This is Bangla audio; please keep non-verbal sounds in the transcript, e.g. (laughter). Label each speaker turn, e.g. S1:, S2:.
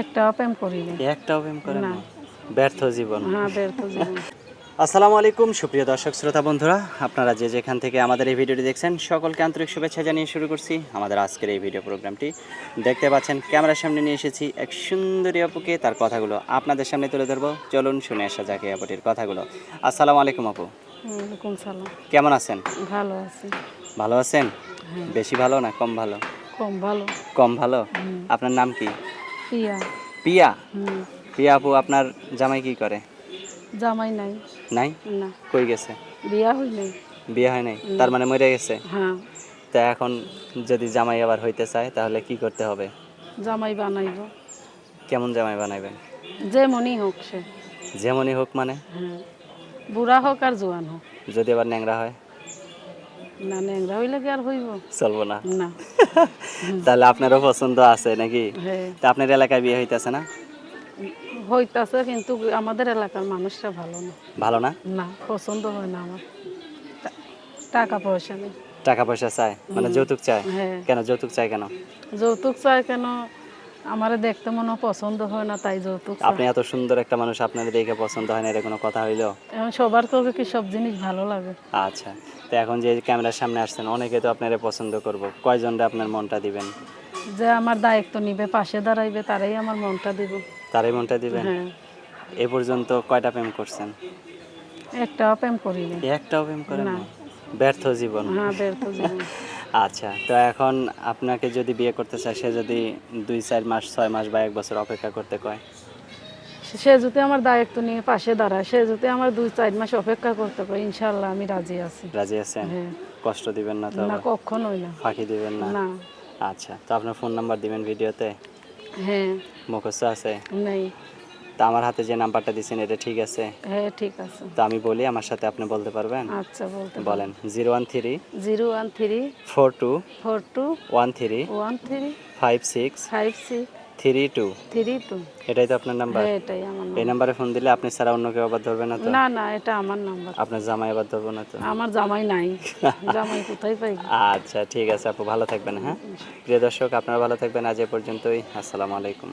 S1: একটাও প্রেম
S2: একটাও প্রেম করেন
S1: না।
S2: ব্যর্থ জীবন।
S1: হ্যাঁ ব্যর্থ জীবন।
S2: আসসালামু আলাইকুম সুপ্রিয় দর্শক শ্রোতা বন্ধুরা। আপনারা যে যেখান থেকে আমাদের এই ভিডিওটি দেখছেন সকলকে আন্তরিক শুভেচ্ছা জানিয়ে শুরু করছি আমাদের আজকের এই ভিডিও প্রোগ্রামটি। দেখতে পাচ্ছেন ক্যামেরার সামনে নিয়ে এসেছি এক সুন্দরী আপুকে। তার কথাগুলো আপনাদের সামনে তুলে ধরবো। চলুন শুনে আসা যাক এই আপুটির কথাগুলো। আসসালামু আলাইকুম আপু। কেমন আছেন?
S1: ভালো আছি।
S2: ভালো আছেন?
S1: হ্যাঁ।
S2: বেশি ভালো না কম ভালো?
S1: কম ভালো।
S2: কম ভালো? আপনার নাম কি?
S1: পিয়া
S2: পিয়া পিয়া আপু আপনার জামাই কি করে?
S1: জামাই নাই।
S2: নাই?
S1: না।
S2: কই গেছে?
S1: বিয়া হই নাই।
S2: বিয়ে হয় নাই? তার মানে মরে গেছে?
S1: হ্যাঁ।
S2: তা এখন যদি জামাই আবার হইতে চায় তাহলে কি করতে হবে?
S1: জামাই বানাইব।
S2: কেমন জামাই বানাইবেন
S1: যেমনই হোক সে।
S2: যেমনই হোক মানে?
S1: হ্যাঁ। বুড়া হোক আর জোয়ান হোক।
S2: যদি আবার ন্যাংরা হয়?
S1: না ন্যাংরা হইলে কি আর হইব?
S2: চলবো না।
S1: না। (laughs)
S2: তাহলে আপনারও পছন্দ আছে নাকি?
S1: হ্যাঁ।
S2: তা আপনার এলাকায় বিয়ে হইতেছে না?
S1: হইতাছে কিন্তু আমাদের এলাকার মানুষরা ভালো না।
S2: ভালো না?
S1: না পছন্দ হয় না আমার। টাকা পয়সা নেই।
S2: টাকা পয়সা চায় মানে যৌতুক চায়?
S1: হ্যাঁ।
S2: কেন যৌতুক চায় কেন?
S1: যৌতুক চাই কেন? আমারে দেখতে মনে পছন্দ হয় না তাই যৌতুক
S2: আপনি এত সুন্দর একটা মানুষ আপনার দেখে পছন্দ হয় না এটা কোনো কথা হইল?
S1: এখন সবার তো কি সব জিনিস ভালো লাগে?
S2: আচ্ছা তো এখন যে ক্যামেরার সামনে আসছেন অনেকে তো আপনারে পছন্দ করব। কয়জনরে আপনার মনটা দিবেন?
S1: যে আমার দায়িত্ব নিবে পাশে দাঁড়াইবে তারাই আমার মনটা দিব।
S2: তারাই মনটা দিবেন?
S1: হ্যাঁ।
S2: এ পর্যন্ত কয়টা প্রেম করছেন?
S1: একটাও প্রেম করিনি।
S2: একটাও প্রেম করেন
S1: না।
S2: না। ব্যর্থ জীবন।
S1: হ্যাঁ ব্যর্থ জীবন। (laughs)
S2: আচ্ছা তো এখন আপনাকে যদি বিয়ে করতে চায় সে যদি দুই চার মাস ছয় মাস বা এক বছর অপেক্ষা করতে কয়?
S1: সে যদি আমার দায়িত্ব নিয়ে পাশে দাঁড়ায় সে যদি আমার দুই চার মাস অপেক্ষা করতে পারে ইনশাল্লাহ আমি রাজি আছি।
S2: রাজি আছেন?
S1: হ্যাঁ।
S2: কষ্ট দিবেন না তো
S1: না কখনোই না।
S2: ফাঁকি দিবেন না?
S1: না।
S2: আচ্ছা তো আপনার ফোন নাম্বার দিবেন ভিডিওতে?
S1: হ্যাঁ।
S2: মুখস্থ আছে?
S1: নেই।
S2: তো আমার হাতে যে নাম্বারটা দিচ্ছেন এটা ঠিক আছে?
S1: হ্যাঁ ঠিক আছে।
S2: তো আমি বলি আমার সাথে আপনি বলতে পারবেন?
S1: আচ্ছা বলতে
S2: বলেন zero one three
S1: zero one three
S2: four two
S1: four two
S2: one three
S1: one three
S2: five six
S1: five six
S2: three two.
S1: Three two.
S2: এটাই তো আপনার নাম্বার?
S1: হ্যাঁ এটাই আমার
S2: এই
S1: নাম্বার।
S2: নাম্বারে ফোন দিলে আপনি ছাড়া অন্য কেউ আবার ধরবে না তো?
S1: না না এটা আমার নাম্বার।
S2: আপনার জামাই আবার ধরবো না তো?
S1: আমার জামাই নাই। (laughs) জামাই কোথায় পাই?
S2: আচ্ছা ঠিক আছে আপু ভালো থাকবেন হ্যাঁ? প্রিয় দর্শক আপনারা ভালো থাকবেন আজ এ পর্যন্তই। আসসালামু আলাইকুম।